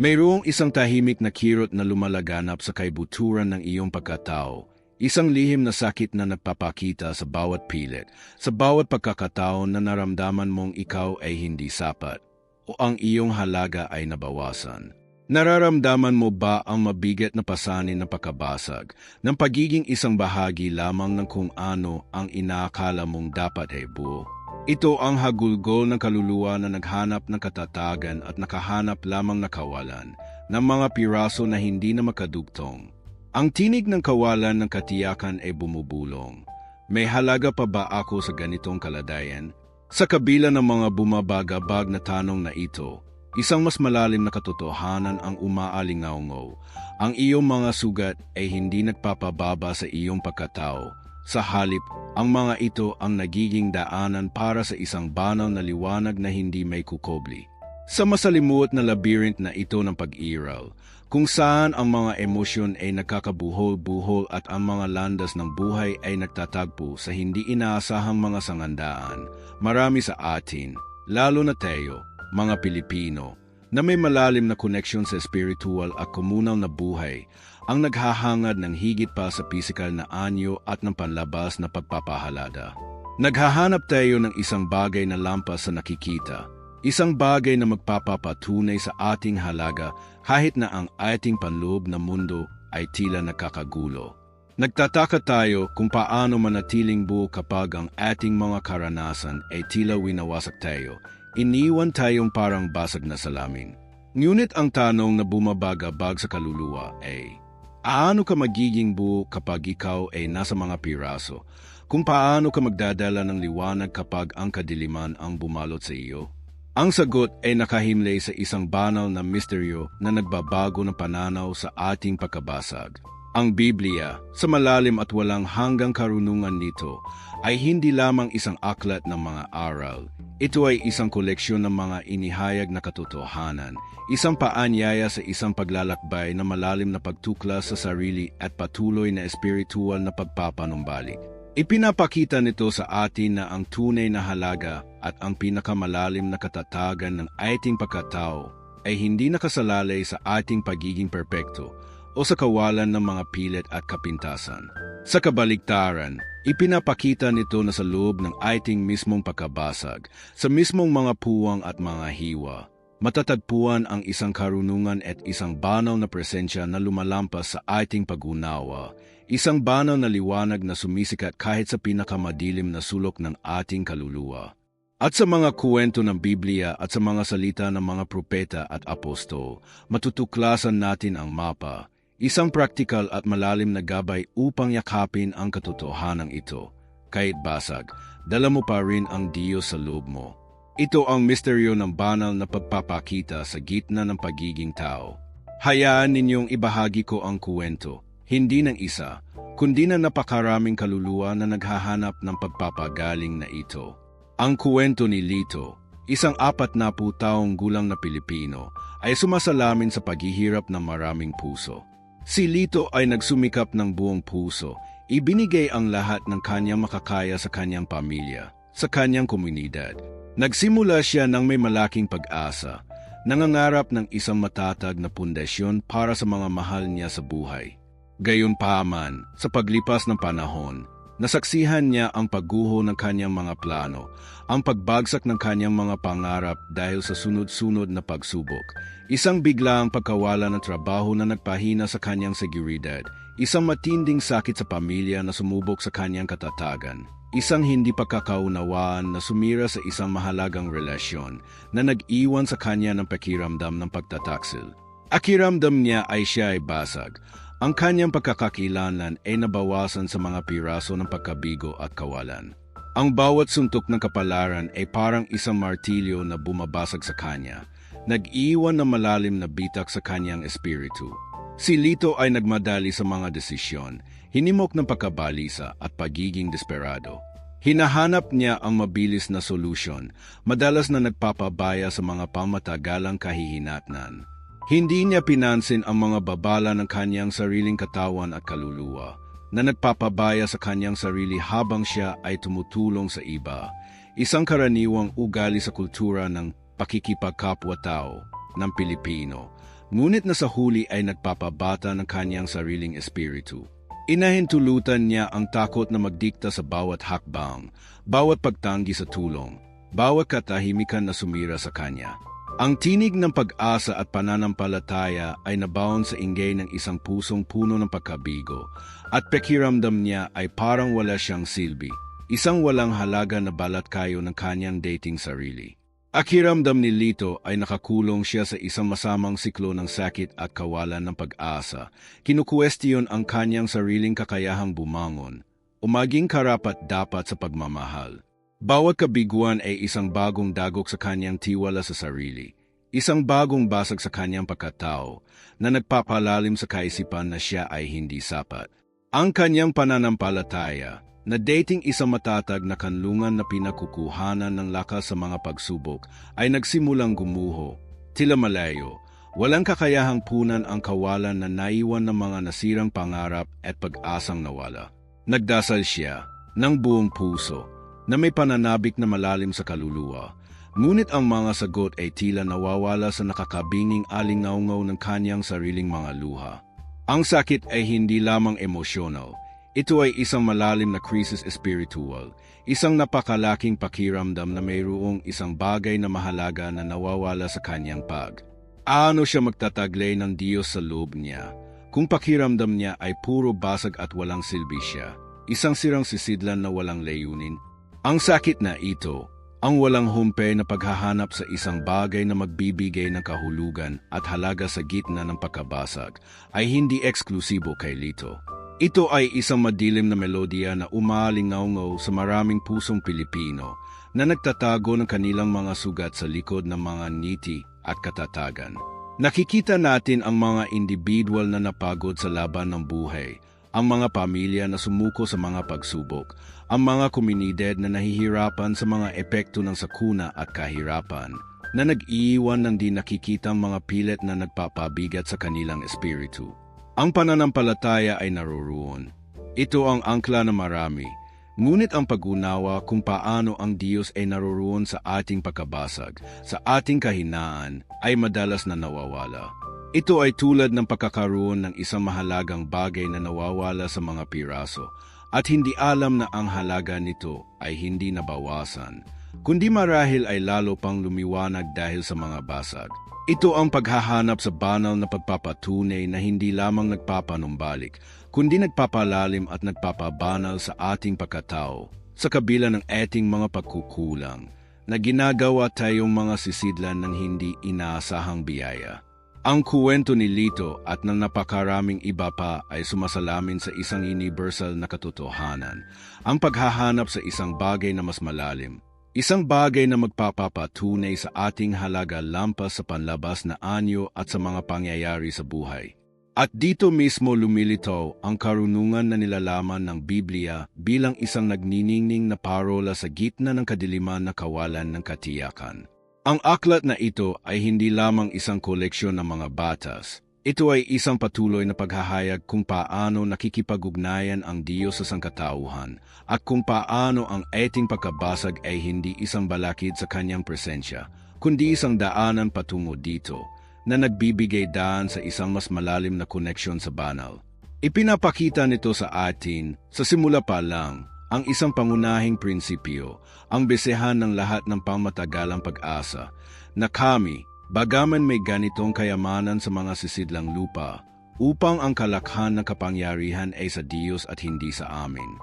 Mayroong isang tahimik na kirot na lumalaganap sa kaibuturan ng iyong pagkatao. Isang lihim na sakit na nagpapakita sa bawat pilit, sa bawat pagkakataon na naramdaman mong ikaw ay hindi sapat o ang iyong halaga ay nabawasan. Nararamdaman mo ba ang mabigat na pasanin na pagkabasag ng pagiging isang bahagi lamang ng kung ano ang inaakala mong dapat ay buo? Ito ang hagulgol ng kaluluwa na naghanap ng katatagan at nakahanap lamang na kawalan ng mga piraso na hindi na makadugtong. Ang tinig ng kawalan ng katiyakan ay bumubulong. May halaga pa ba ako sa ganitong kaladayan? Sa kabila ng mga bumabagabag na tanong na ito, isang mas malalim na katotohanan ang umaalingaungaw. Ang iyong mga sugat ay hindi nagpapababa sa iyong pagkatao, sa halip, ang mga ito ang nagiging daanan para sa isang banal na liwanag na hindi may kukobli. Sa masalimuot na labyrinth na ito ng pag-iral, kung saan ang mga emosyon ay nakakabuhol-buhol at ang mga landas ng buhay ay nagtatagpo sa hindi inaasahang mga sangandaan, marami sa atin, lalo na tayo, mga Pilipino, na may malalim na koneksyon sa spiritual at komunal na buhay, ang naghahangad ng higit pa sa pisikal na anyo at ng panlabas na pagpapahalada. Naghahanap tayo ng isang bagay na lampas sa nakikita, isang bagay na magpapapatunay sa ating halaga kahit na ang ating panloob na mundo ay tila nakakagulo. Nagtataka tayo kung paano manatiling buo kapag ang ating mga karanasan ay tila winawasak tayo, iniwan tayong parang basag na salamin. Ngunit ang tanong na bumabagabag sa kaluluwa ay, Aano ka magiging buo kapag ikaw ay nasa mga piraso? Kung paano ka magdadala ng liwanag kapag ang kadiliman ang bumalot sa iyo? Ang sagot ay nakahimlay sa isang banal na misteryo na nagbabago ng pananaw sa ating pagkabasag. Ang Biblia, sa malalim at walang hanggang karunungan nito, ay hindi lamang isang aklat ng mga aral. Ito ay isang koleksyon ng mga inihayag na katotohanan, isang paanyaya sa isang paglalakbay na malalim na pagtuklas sa sarili at patuloy na espiritual na pagpapanumbalik. Ipinapakita nito sa atin na ang tunay na halaga at ang pinakamalalim na katatagan ng ating pagkatao ay hindi nakasalalay sa ating pagiging perpekto o sa kawalan ng mga pilit at kapintasan. Sa kabaligtaran, ipinapakita nito na sa loob ng ating mismong pagkabasag, sa mismong mga puwang at mga hiwa, matatagpuan ang isang karunungan at isang banal na presensya na lumalampas sa ating pag-unawa, isang banal na liwanag na sumisikat kahit sa pinakamadilim na sulok ng ating kaluluwa. At sa mga kuwento ng Biblia at sa mga salita ng mga propeta at apostol, matutuklasan natin ang mapa, isang praktikal at malalim na gabay upang yakapin ang katotohanan ito. Kahit basag, dala mo pa rin ang Diyos sa loob mo. Ito ang misteryo ng banal na pagpapakita sa gitna ng pagiging tao. Hayaan ninyong ibahagi ko ang kuwento, hindi ng isa, kundi na napakaraming kaluluwa na naghahanap ng pagpapagaling na ito. Ang kuwento ni Lito, isang apat na taong gulang na Pilipino, ay sumasalamin sa paghihirap ng maraming puso. Si Lito ay nagsumikap ng buong puso, ibinigay ang lahat ng kanyang makakaya sa kanyang pamilya, sa kanyang komunidad, Nagsimula siya ng may malaking pag-asa, nangangarap ng isang matatag na pundasyon para sa mga mahal niya sa buhay. Gayunpaman, sa paglipas ng panahon, nasaksihan niya ang pagguho ng kanyang mga plano, ang pagbagsak ng kanyang mga pangarap dahil sa sunod-sunod na pagsubok, isang biglaang pagkawala ng trabaho na nagpahina sa kanyang seguridad, isang matinding sakit sa pamilya na sumubok sa kanyang katatagan, Isang hindi pagkakaunawaan na sumira sa isang mahalagang relasyon na nag-iwan sa kanya ng pakiramdam ng pagtataksil. Akiramdam niya ay siya ay basag. Ang kanyang pagkakakilanan ay nabawasan sa mga piraso ng pagkabigo at kawalan. Ang bawat suntok ng kapalaran ay parang isang martilyo na bumabasag sa kanya, nag-iwan na malalim na bitak sa kanyang espiritu. Si Lito ay nagmadali sa mga desisyon, hinimok ng pagkabalisa at pagiging desperado. Hinahanap niya ang mabilis na solusyon, madalas na nagpapabaya sa mga pamatagalang kahihinatnan. Hindi niya pinansin ang mga babala ng kanyang sariling katawan at kaluluwa, na nagpapabaya sa kanyang sarili habang siya ay tumutulong sa iba, isang karaniwang ugali sa kultura ng pakikipagkapwa-tao ng Pilipino, ngunit na sa huli ay nagpapabata ng kanyang sariling espiritu. Inahintulutan niya ang takot na magdikta sa bawat hakbang, bawat pagtanggi sa tulong, bawat katahimikan na sumira sa kanya. Ang tinig ng pag-asa at pananampalataya ay nabaon sa inggay ng isang pusong puno ng pagkabigo at pekiramdam niya ay parang wala siyang silbi, isang walang halaga na balat kayo ng kanyang dating sarili. Akiramdam ni Lito ay nakakulong siya sa isang masamang siklo ng sakit at kawalan ng pag-asa. Kinukwestiyon ang kanyang sariling kakayahang bumangon, umaging karapat dapat sa pagmamahal. Bawat kabiguan ay isang bagong dagok sa kanyang tiwala sa sarili, isang bagong basag sa kanyang pagkatao na nagpapalalim sa kaisipan na siya ay hindi sapat. Ang kanyang pananampalataya na dating isang matatag na kanlungan na pinakukuhanan ng lakas sa mga pagsubok ay nagsimulang gumuho, tila malayo, walang kakayahang punan ang kawalan na naiwan ng mga nasirang pangarap at pag-asang nawala. Nagdasal siya, ng buong puso, na may pananabik na malalim sa kaluluwa, ngunit ang mga sagot ay tila nawawala sa nakakabinging alingaungaw ng kanyang sariling mga luha. Ang sakit ay hindi lamang emosyonal, ito ay isang malalim na krisis espiritual, isang napakalaking pakiramdam na mayroong isang bagay na mahalaga na nawawala sa kanyang pag. Ano siya magtataglay ng Diyos sa loob niya? Kung pakiramdam niya ay puro basag at walang silbi siya, isang sirang sisidlan na walang layunin, ang sakit na ito, ang walang humpay na paghahanap sa isang bagay na magbibigay ng kahulugan at halaga sa gitna ng pagkabasag, ay hindi eksklusibo kay Lito. Ito ay isang madilim na melodiya na umalingaw sa maraming pusong Pilipino na nagtatago ng kanilang mga sugat sa likod ng mga niti at katatagan. Nakikita natin ang mga individual na napagod sa laban ng buhay, ang mga pamilya na sumuko sa mga pagsubok, ang mga komunidad na nahihirapan sa mga epekto ng sakuna at kahirapan, na nag-iiwan ng di nakikitang mga pilit na nagpapabigat sa kanilang espiritu. Ang pananampalataya ay naruroon. Ito ang angkla na marami, ngunit ang pag-unawa kung paano ang Diyos ay naruroon sa ating pagkabasag, sa ating kahinaan, ay madalas na nawawala. Ito ay tulad ng pagkakaroon ng isang mahalagang bagay na nawawala sa mga piraso, at hindi alam na ang halaga nito ay hindi nabawasan, kundi marahil ay lalo pang lumiwanag dahil sa mga basag. Ito ang paghahanap sa banal na pagpapatunay na hindi lamang nagpapanumbalik, kundi nagpapalalim at nagpapabanal sa ating pagkatao sa kabila ng ating mga pagkukulang na ginagawa tayong mga sisidlan ng hindi inaasahang biyaya. Ang kuwento ni Lito at ng napakaraming iba pa ay sumasalamin sa isang universal na katotohanan, ang paghahanap sa isang bagay na mas malalim, Isang bagay na magpapapatunay sa ating halaga lampas sa panlabas na anyo at sa mga pangyayari sa buhay. At dito mismo lumilitaw ang karunungan na nilalaman ng Biblia bilang isang nagniningning na parola sa gitna ng kadiliman na kawalan ng katiyakan. Ang aklat na ito ay hindi lamang isang koleksyon ng mga batas, ito ay isang patuloy na paghahayag kung paano nakikipag-ugnayan ang Diyos sa sangkatauhan at kung paano ang eting pagkabasag ay hindi isang balakid sa kanyang presensya, kundi isang daanan patungo dito na nagbibigay daan sa isang mas malalim na koneksyon sa banal. Ipinapakita nito sa atin, sa simula pa lang, ang isang pangunahing prinsipyo, ang besehan ng lahat ng pangmatagalang pag-asa, na kami, Bagaman may ganitong kayamanan sa mga sisidlang lupa, upang ang kalakhan ng kapangyarihan ay sa Diyos at hindi sa amin.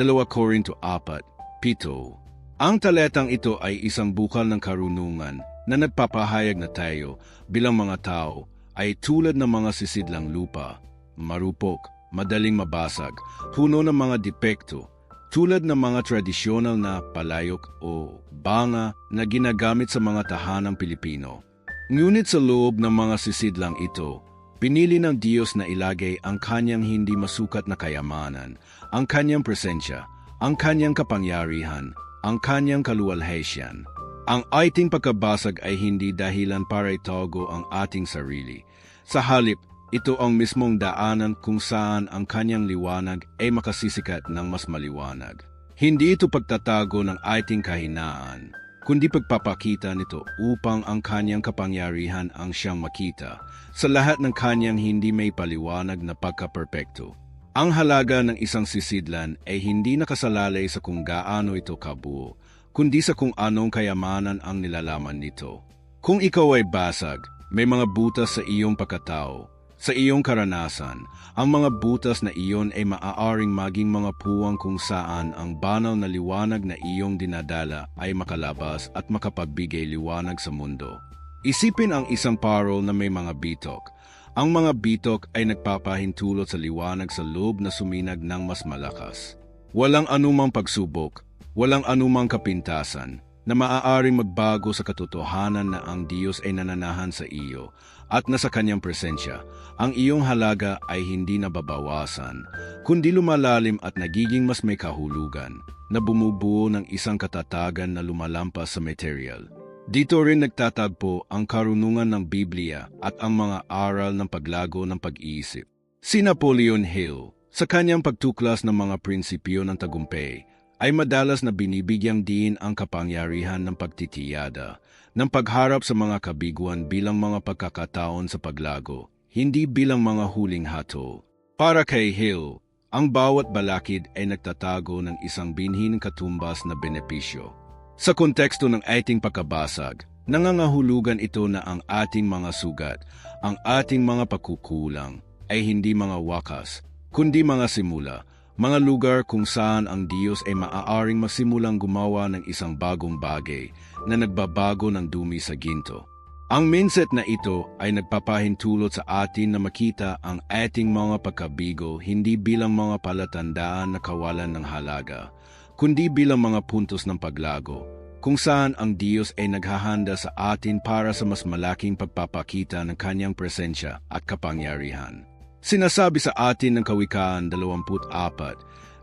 2 Corinto 4, Pito Ang taletang ito ay isang bukal ng karunungan na nagpapahayag na tayo bilang mga tao ay tulad ng mga sisidlang lupa, marupok, madaling mabasag, puno ng mga depekto, tulad ng mga tradisyonal na palayok o banga na ginagamit sa mga tahanang Pilipino. Ngunit sa loob ng mga sisidlang ito, pinili ng Diyos na ilagay ang kanyang hindi masukat na kayamanan, ang kanyang presensya, ang kanyang kapangyarihan, ang kanyang kaluwalhesyan. Ang ating pagkabasag ay hindi dahilan para itago ang ating sarili. Sa halip, ito ang mismong daanan kung saan ang kanyang liwanag ay makasisikat ng mas maliwanag. Hindi ito pagtatago ng ating kahinaan, kundi pagpapakita nito upang ang kanyang kapangyarihan ang siyang makita sa lahat ng kanyang hindi may paliwanag na pagkaperpekto. Ang halaga ng isang sisidlan ay hindi nakasalalay sa kung gaano ito kabuo, kundi sa kung anong kayamanan ang nilalaman nito. Kung ikaw ay basag, may mga butas sa iyong pagkatao, sa iyong karanasan, ang mga butas na iyon ay maaaring maging mga puwang kung saan ang banal na liwanag na iyong dinadala ay makalabas at makapagbigay liwanag sa mundo. Isipin ang isang parol na may mga bitok. Ang mga bitok ay nagpapahintulot sa liwanag sa loob na suminag ng mas malakas. Walang anumang pagsubok, walang anumang kapintasan, na maaaring magbago sa katotohanan na ang Diyos ay nananahan sa iyo at nasa kanyang presensya, ang iyong halaga ay hindi nababawasan, kundi lumalalim at nagiging mas may kahulugan na bumubuo ng isang katatagan na lumalampas sa material. Dito rin nagtatagpo ang karunungan ng Biblia at ang mga aral ng paglago ng pag-iisip. Si Napoleon Hill, sa kanyang pagtuklas ng mga prinsipyo ng tagumpay, ay madalas na binibigyang din ang kapangyarihan ng pagtitiyada, ng pagharap sa mga kabiguan bilang mga pagkakataon sa paglago, hindi bilang mga huling hato. Para kay Hill, ang bawat balakid ay nagtatago ng isang binhin katumbas na benepisyo. Sa konteksto ng ating pagkabasag, nangangahulugan ito na ang ating mga sugat, ang ating mga pagkukulang, ay hindi mga wakas, kundi mga simula, mga lugar kung saan ang Diyos ay maaaring masimulang gumawa ng isang bagong bagay na nagbabago ng dumi sa ginto. Ang mindset na ito ay nagpapahintulot sa atin na makita ang ating mga pagkabigo hindi bilang mga palatandaan na kawalan ng halaga, kundi bilang mga puntos ng paglago, kung saan ang Diyos ay naghahanda sa atin para sa mas malaking pagpapakita ng kanyang presensya at kapangyarihan. Sinasabi sa atin ng Kawikaan 24,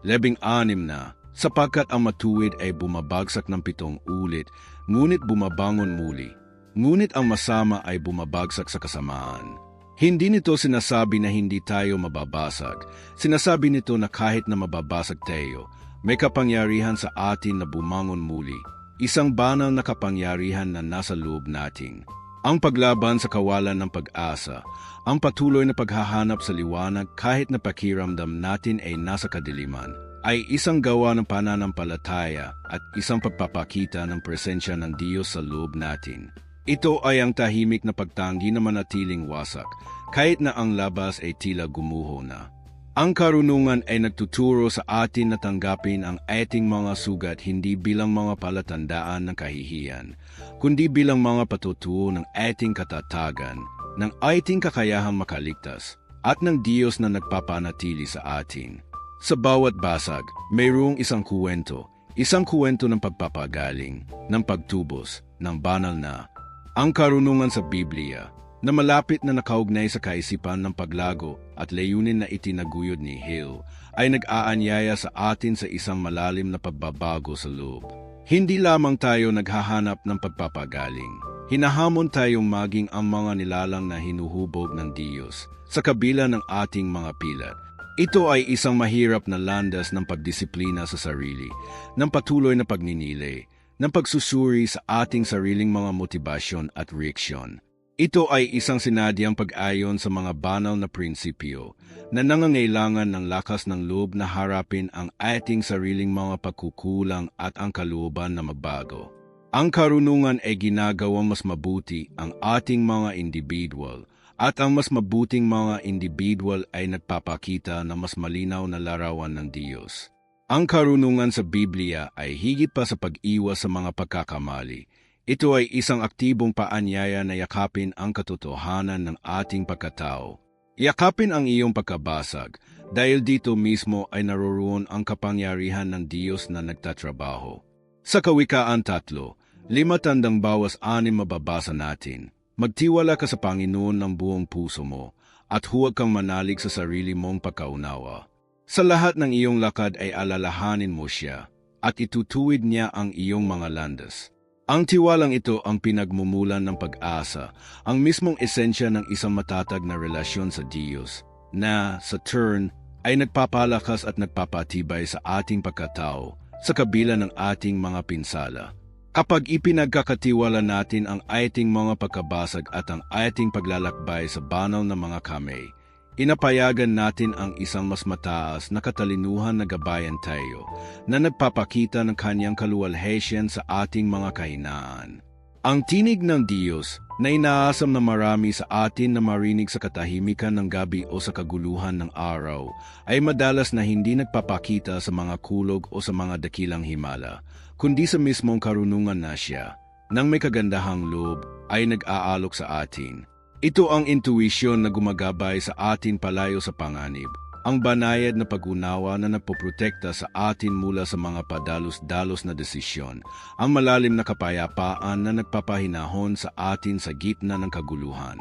labing anim na, sapagkat ang matuwid ay bumabagsak ng pitong ulit, ngunit bumabangon muli. Ngunit ang masama ay bumabagsak sa kasamaan. Hindi nito sinasabi na hindi tayo mababasag. Sinasabi nito na kahit na mababasag tayo, may kapangyarihan sa atin na bumangon muli. Isang banal na kapangyarihan na nasa loob nating. Ang paglaban sa kawalan ng pag-asa, ang patuloy na paghahanap sa liwanag kahit na pakiramdam natin ay nasa kadiliman, ay isang gawa ng pananampalataya at isang pagpapakita ng presensya ng Diyos sa loob natin. Ito ay ang tahimik na pagtanggi na manatiling wasak, kahit na ang labas ay tila gumuho na. Ang karunungan ay nagtuturo sa atin na tanggapin ang ating mga sugat hindi bilang mga palatandaan ng kahihiyan, kundi bilang mga patutuo ng ating katatagan, ng ating kakayahang makaligtas, at ng Diyos na nagpapanatili sa atin. Sa bawat basag, mayroong isang kuwento, isang kuwento ng pagpapagaling, ng pagtubos, ng banal na. Ang karunungan sa Biblia na malapit na nakaugnay sa kaisipan ng paglago at layunin na itinaguyod ni Hill ay nag-aanyaya sa atin sa isang malalim na pagbabago sa loob. Hindi lamang tayo naghahanap ng pagpapagaling. Hinahamon tayong maging ang mga nilalang na hinuhubog ng Diyos sa kabila ng ating mga pilat. Ito ay isang mahirap na landas ng pagdisiplina sa sarili, ng patuloy na pagninilay, ng pagsusuri sa ating sariling mga motibasyon at reaksyon. Ito ay isang sinadyang pag-ayon sa mga banal na prinsipyo na nangangailangan ng lakas ng loob na harapin ang ating sariling mga pagkukulang at ang kalooban na magbago. Ang karunungan ay ginagawang mas mabuti ang ating mga individual at ang mas mabuting mga individual ay nagpapakita na mas malinaw na larawan ng Diyos. Ang karunungan sa Biblia ay higit pa sa pag-iwas sa mga pagkakamali ito ay isang aktibong paanyaya na yakapin ang katotohanan ng ating pagkatao. Yakapin ang iyong pagkabasag dahil dito mismo ay naroroon ang kapangyarihan ng Diyos na nagtatrabaho. Sa Kawikaan tatlo, lima tandang bawas anim mababasa natin. Magtiwala ka sa Panginoon ng buong puso mo at huwag kang manalig sa sarili mong pagkaunawa. Sa lahat ng iyong lakad ay alalahanin mo siya at itutuwid niya ang iyong mga landas. Ang tiwalang ito ang pinagmumulan ng pag-asa, ang mismong esensya ng isang matatag na relasyon sa Diyos, na, sa turn, ay nagpapalakas at nagpapatibay sa ating pagkatao sa kabila ng ating mga pinsala. Kapag ipinagkakatiwala natin ang ating mga pagkabasag at ang ating paglalakbay sa banal na mga kamay, inapayagan natin ang isang mas mataas na katalinuhan na gabayan tayo na nagpapakita ng kanyang kaluwalhesyan sa ating mga kahinaan. Ang tinig ng Diyos na inaasam na marami sa atin na marinig sa katahimikan ng gabi o sa kaguluhan ng araw ay madalas na hindi nagpapakita sa mga kulog o sa mga dakilang himala, kundi sa mismong karunungan na siya, nang may kagandahang loob ay nag-aalok sa atin. Ito ang intuisyon na gumagabay sa atin palayo sa panganib, ang banayad na pag-unawa na nagpoprotekta sa atin mula sa mga padalos-dalos na desisyon, ang malalim na kapayapaan na nagpapahinahon sa atin sa gitna ng kaguluhan.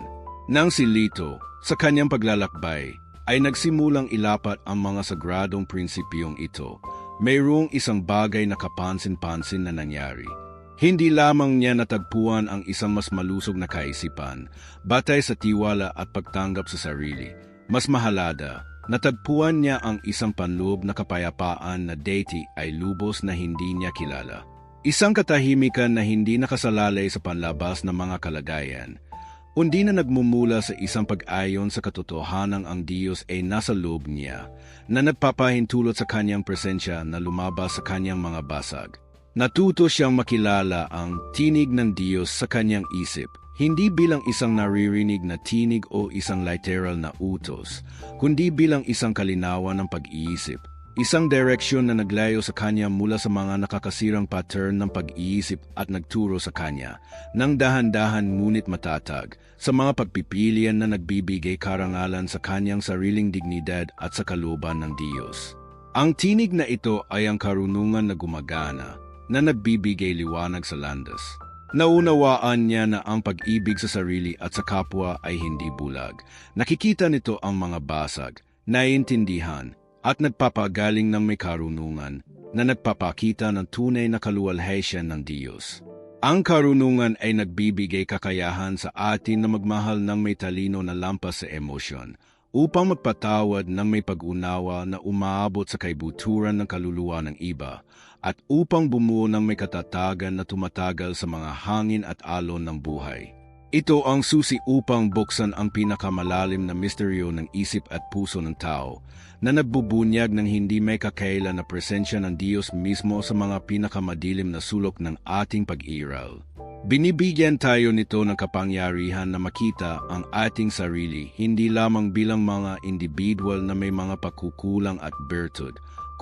Nang si Lito, sa kanyang paglalakbay, ay nagsimulang ilapat ang mga sagradong prinsipyong ito, mayroong isang bagay na kapansin-pansin na nangyari. Hindi lamang niya natagpuan ang isang mas malusog na kaisipan, batay sa tiwala at pagtanggap sa sarili. Mas mahalada, natagpuan niya ang isang panloob na kapayapaan na deity ay lubos na hindi niya kilala. Isang katahimikan na hindi nakasalalay sa panlabas ng mga kalagayan, Undi na nagmumula sa isang pag-ayon sa katotohanang ang Diyos ay nasa loob niya, na nagpapahintulot sa kanyang presensya na lumabas sa kanyang mga basag. Natuto siyang makilala ang tinig ng Diyos sa kanyang isip, hindi bilang isang naririnig na tinig o isang literal na utos, kundi bilang isang kalinawan ng pag-iisip, Isang direksyon na naglayo sa kanya mula sa mga nakakasirang pattern ng pag-iisip at nagturo sa kanya, nang dahan-dahan ngunit matatag, sa mga pagpipilian na nagbibigay karangalan sa kanyang sariling dignidad at sa kaluban ng Diyos. Ang tinig na ito ay ang karunungan na gumagana, na nagbibigay liwanag sa landas. Naunawaan niya na ang pag-ibig sa sarili at sa kapwa ay hindi bulag. Nakikita nito ang mga basag, naiintindihan, at nagpapagaling ng may karunungan na nagpapakita ng tunay na kaluwalhesyan ng Diyos. Ang karunungan ay nagbibigay kakayahan sa atin na magmahal ng may talino na lampas sa emosyon upang magpatawad ng may pag-unawa na umaabot sa kaibuturan ng kaluluwa ng iba at upang bumuo ng may katatagan na tumatagal sa mga hangin at alon ng buhay. Ito ang susi upang buksan ang pinakamalalim na misteryo ng isip at puso ng tao na nagbubunyag ng hindi may kakailan na presensya ng Diyos mismo sa mga pinakamadilim na sulok ng ating pag-iral. Binibigyan tayo nito ng kapangyarihan na makita ang ating sarili hindi lamang bilang mga individual na may mga pakukulang at bertud,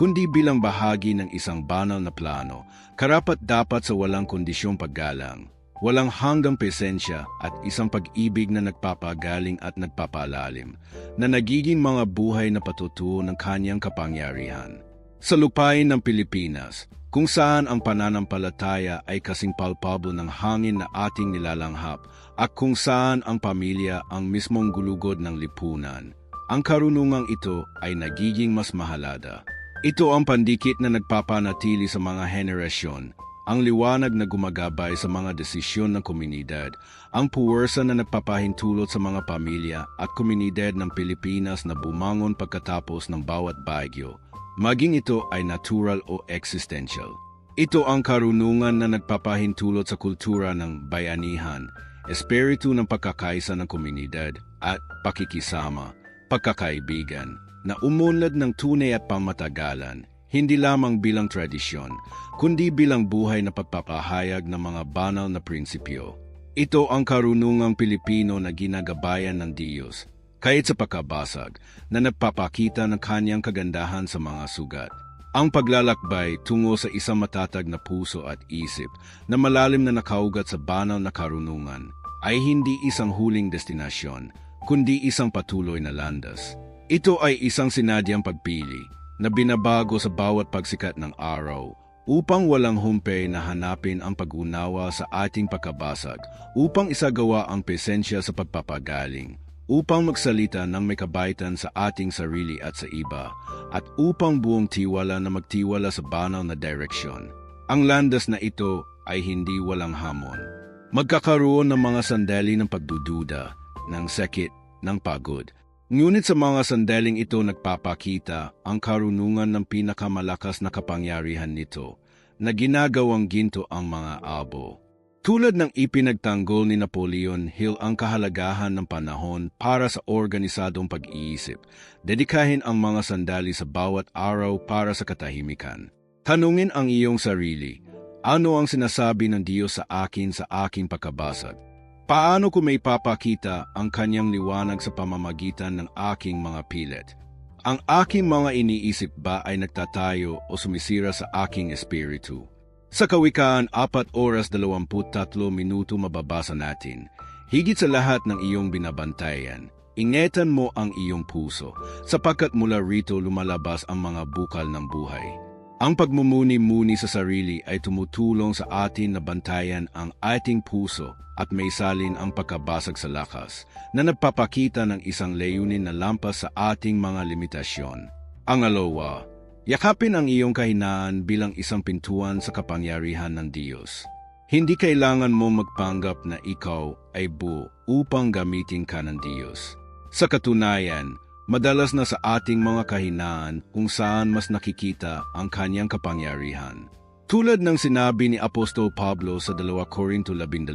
kundi bilang bahagi ng isang banal na plano, karapat dapat sa walang kondisyong paggalang walang hanggang presensya at isang pag-ibig na nagpapagaling at nagpapalalim, na nagiging mga buhay na patutuo ng kanyang kapangyarihan. Sa lupain ng Pilipinas, kung saan ang pananampalataya ay kasing palpable ng hangin na ating nilalanghap at kung saan ang pamilya ang mismong gulugod ng lipunan, ang karunungang ito ay nagiging mas mahalada. Ito ang pandikit na nagpapanatili sa mga henerasyon ang liwanag na gumagabay sa mga desisyon ng komunidad, ang puwersa na nagpapahintulot sa mga pamilya at komunidad ng Pilipinas na bumangon pagkatapos ng bawat bagyo, maging ito ay natural o existential. Ito ang karunungan na nagpapahintulot sa kultura ng bayanihan, espiritu ng pagkakaisa ng komunidad at pakikisama, pagkakaibigan, na umunlad ng tunay at pamatagalan, hindi lamang bilang tradisyon, kundi bilang buhay na pagpapahayag ng mga banal na prinsipyo. Ito ang karunungang Pilipino na ginagabayan ng Diyos, kahit sa pagkabasag, na nagpapakita ng kanyang kagandahan sa mga sugat. Ang paglalakbay tungo sa isang matatag na puso at isip na malalim na nakaugat sa banal na karunungan ay hindi isang huling destinasyon, kundi isang patuloy na landas. Ito ay isang sinadyang pagpili na binabago sa bawat pagsikat ng araw upang walang humpay na hanapin ang pag-unawa sa ating pagkabasag, upang isagawa ang presensya sa pagpapagaling, upang magsalita ng may kabaitan sa ating sarili at sa iba, at upang buong tiwala na magtiwala sa banal na direksyon. Ang landas na ito ay hindi walang hamon. Magkakaroon ng mga sandali ng pagdududa, ng sakit, ng pagod, Ngunit sa mga sandaling ito nagpapakita ang karunungan ng pinakamalakas na kapangyarihan nito, na ginagawang ginto ang mga abo. Tulad ng ipinagtanggol ni Napoleon Hill ang kahalagahan ng panahon para sa organisadong pag-iisip, dedikahin ang mga sandali sa bawat araw para sa katahimikan. Tanungin ang iyong sarili, ano ang sinasabi ng Diyos sa akin sa aking pagkabasag? Paano ko may papakita ang kanyang liwanag sa pamamagitan ng aking mga pilit? Ang aking mga iniisip ba ay nagtatayo o sumisira sa aking espiritu? Sa Kawikaan, 4 oras 23 minuto mababasa natin, Higit sa lahat ng iyong binabantayan, ingetan mo ang iyong puso, sapagkat mula rito lumalabas ang mga bukal ng buhay. Ang pagmumuni-muni sa sarili ay tumutulong sa atin na bantayan ang ating puso at may salin ang pagkabasag sa lakas na nagpapakita ng isang layunin na lampas sa ating mga limitasyon. Ang alowa, yakapin ang iyong kahinaan bilang isang pintuan sa kapangyarihan ng Diyos. Hindi kailangan mo magpanggap na ikaw ay buo upang gamitin ka ng Diyos. Sa katunayan, madalas na sa ating mga kahinaan kung saan mas nakikita ang kanyang kapangyarihan. Tulad ng sinabi ni Apostol Pablo sa 2 Korinto 12,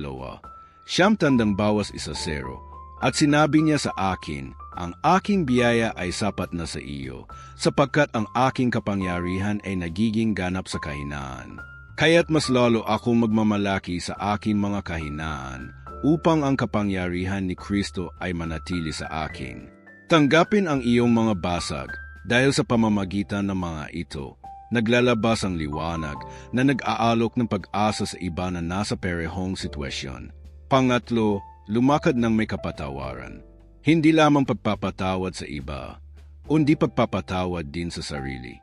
siyam tandang bawas isa zero, at sinabi niya sa akin, ang aking biyaya ay sapat na sa iyo, sapagkat ang aking kapangyarihan ay nagiging ganap sa kahinaan. Kaya't mas lalo akong magmamalaki sa aking mga kahinaan upang ang kapangyarihan ni Kristo ay manatili sa akin. Tanggapin ang iyong mga basag dahil sa pamamagitan ng mga ito, naglalabas ang liwanag na nag-aalok ng pag-asa sa iba na nasa perehong sitwasyon. Pangatlo, lumakad ng may kapatawaran. Hindi lamang pagpapatawad sa iba, undi pagpapatawad din sa sarili.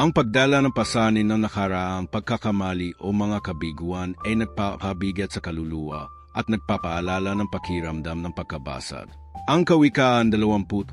Ang pagdala ng pasanin ng nakaraang pagkakamali o mga kabiguan ay nagpapabigat sa kaluluwa at nagpapaalala ng pakiramdam ng pagkabasag. Ang Kawikaan 28,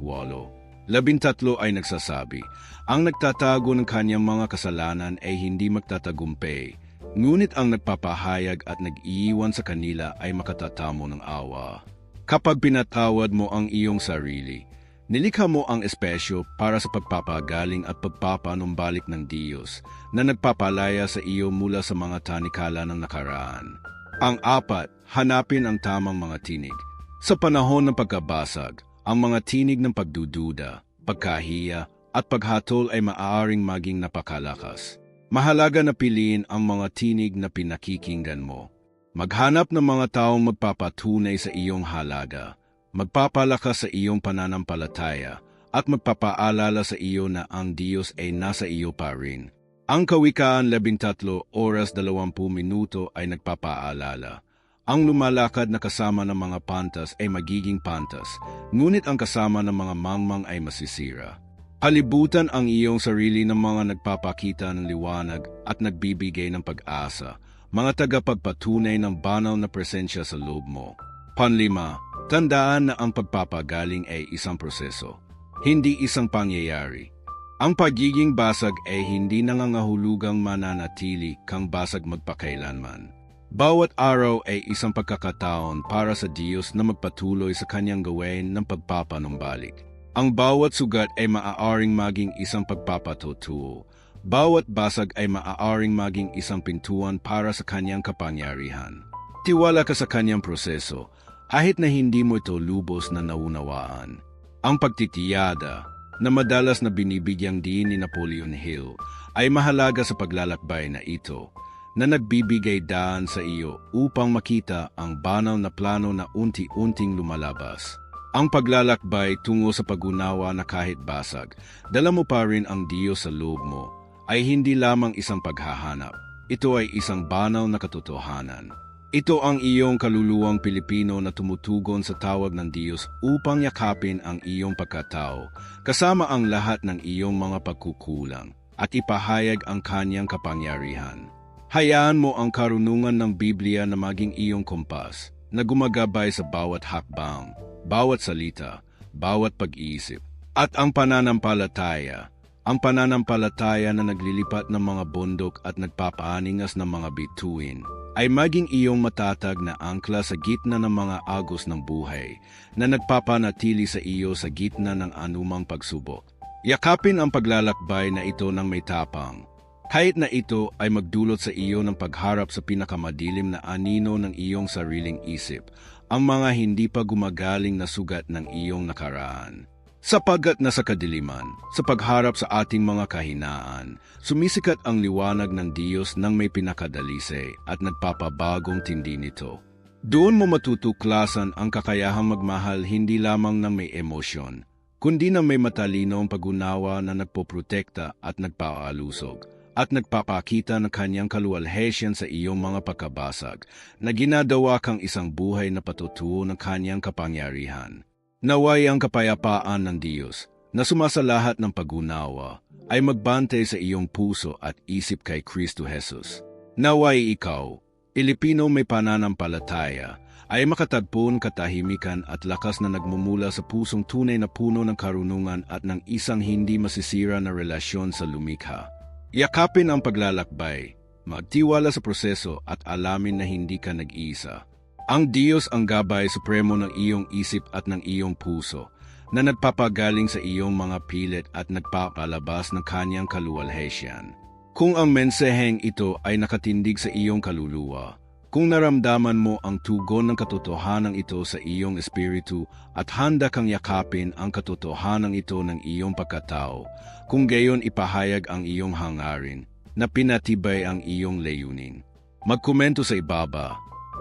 labintatlo ay nagsasabi, ang nagtatago ng kanyang mga kasalanan ay hindi magtatagumpay, ngunit ang nagpapahayag at nag-iiwan sa kanila ay makatatamo ng awa. Kapag pinatawad mo ang iyong sarili, Nilikha mo ang espesyo para sa pagpapagaling at pagpapanumbalik ng Diyos na nagpapalaya sa iyo mula sa mga tanikala ng nakaraan. Ang apat, hanapin ang tamang mga tinig. Sa panahon ng pagkabasag, ang mga tinig ng pagdududa, pagkahiya, at paghatol ay maaaring maging napakalakas. Mahalaga na piliin ang mga tinig na pinakikinggan mo. Maghanap ng mga taong magpapatunay sa iyong halaga magpapalakas sa iyong pananampalataya at magpapaalala sa iyo na ang Diyos ay nasa iyo pa rin. Ang Kawikaan 13 oras 20 minuto ay nagpapaalala. Ang lumalakad na kasama ng mga pantas ay magiging pantas, ngunit ang kasama ng mga mangmang ay masisira. Halibutan ang iyong sarili ng mga nagpapakita ng liwanag at nagbibigay ng pag-asa, mga tagapagpatunay ng banal na presensya sa loob mo. Panlima, Tandaan na ang pagpapagaling ay isang proseso, hindi isang pangyayari. Ang pagiging basag ay hindi nangangahulugang mananatili kang basag magpakailanman. Bawat araw ay isang pagkakataon para sa Diyos na magpatuloy sa kanyang gawin ng pagpapanumbalik. Ang bawat sugat ay maaaring maging isang pagpapatutuo. Bawat basag ay maaaring maging isang pintuan para sa kanyang kapangyarihan. Tiwala ka sa kanyang proseso kahit na hindi mo ito lubos na naunawaan. Ang pagtitiyada na madalas na binibigyang din ni Napoleon Hill ay mahalaga sa paglalakbay na ito na nagbibigay daan sa iyo upang makita ang banal na plano na unti-unting lumalabas. Ang paglalakbay tungo sa pagunawa na kahit basag, dala mo pa rin ang Diyos sa loob mo, ay hindi lamang isang paghahanap. Ito ay isang banal na katotohanan. Ito ang iyong kaluluwang Pilipino na tumutugon sa tawag ng Diyos upang yakapin ang iyong pagkatao, kasama ang lahat ng iyong mga pagkukulang, at ipahayag ang kanyang kapangyarihan. Hayaan mo ang karunungan ng Biblia na maging iyong kompas, na gumagabay sa bawat hakbang, bawat salita, bawat pag-iisip, at ang pananampalataya, ang pananampalataya na naglilipat ng mga bundok at nagpapaaningas ng mga bituin, ay maging iyong matatag na angkla sa gitna ng mga agos ng buhay na nagpapanatili sa iyo sa gitna ng anumang pagsubok. Yakapin ang paglalakbay na ito ng may tapang, Kahit na ito ay magdulot sa iyo ng pagharap sa pinakamadilim na anino ng iyong sariling isip, ang mga hindi pa gumagaling na sugat ng iyong nakaraan. Sapagkat nasa kadiliman, sa pagharap sa ating mga kahinaan, sumisikat ang liwanag ng Diyos nang may pinakadalisay at nagpapabagong tindi nito. Doon mo matutuklasan ang kakayahang magmahal hindi lamang ng may emosyon, kundi na may matalinong pag-unawa na nagpoprotekta at nagpaalusog at nagpapakita ng kanyang kaluwalhesyan sa iyong mga pagkabasag na ginadawa kang isang buhay na patutuo ng kanyang kapangyarihan. Naway ang kapayapaan ng Diyos na sumasalahat ng pag-unawa ay magbantay sa iyong puso at isip kay Kristo Jesus. Naway ikaw, Ilipino may pananampalataya, ay makatagpo ng katahimikan at lakas na nagmumula sa pusong tunay na puno ng karunungan at ng isang hindi masisira na relasyon sa lumikha. Yakapin ang paglalakbay, magtiwala sa proseso at alamin na hindi ka nag-iisa. Ang Diyos ang gabay supremo ng iyong isip at ng iyong puso, na nagpapagaling sa iyong mga pilit at nagpapalabas ng kanyang kaluwalhesyan. Kung ang mensaheng ito ay nakatindig sa iyong kaluluwa, kung naramdaman mo ang tugon ng katotohanan ito sa iyong espiritu at handa kang yakapin ang katotohanan ito ng iyong pagkatao, kung gayon ipahayag ang iyong hangarin, na pinatibay ang iyong layunin. Magkomento sa ibaba,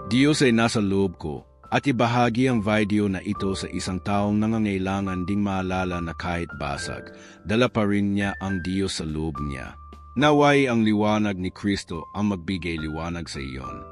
Diyos ay nasa loob ko, at ibahagi ang video na ito sa isang taong nangangailangan ding maalala na kahit basag, dala pa rin niya ang Diyos sa loob niya. Naway ang liwanag ni Kristo ang magbigay liwanag sa iyon.